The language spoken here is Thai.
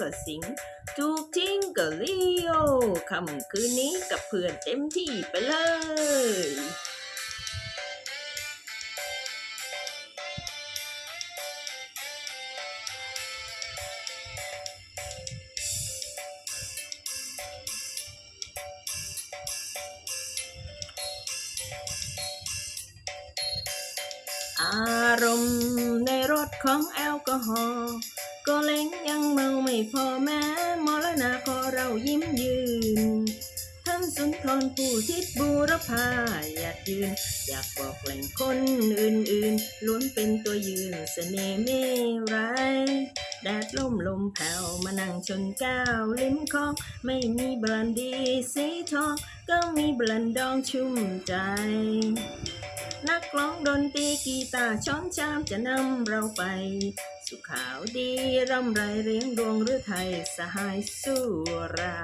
ก็สิงถูกทิ้งก็เลี้ยวค่ำคืนนี้กับเพื่อนเต็มที่ไปเลยอารมณ์ในรถของแอลกอฮอล์ก็เล้งยังม พ่อแม้มรณาขอเรายิ้มยืนท่านสุนทรผู้ทิศบูรพาอยากยืน อยากบอกแหล่งคนอื่นๆล้วนเป็นตัวยืนเสน่ห์ไม่ไรายแดดล่มลมแผ่วมานั่งชนก้าวลิ้มของ ไม่มีบรันดีสีทอง ก็มีบรันดองชุ่มใจ นักร้องดนตรีกีตาร์ช้อนชามจะนำเราไป สุขาวดีร่ำไรเรียงดวงหรือไทยสหายสุรา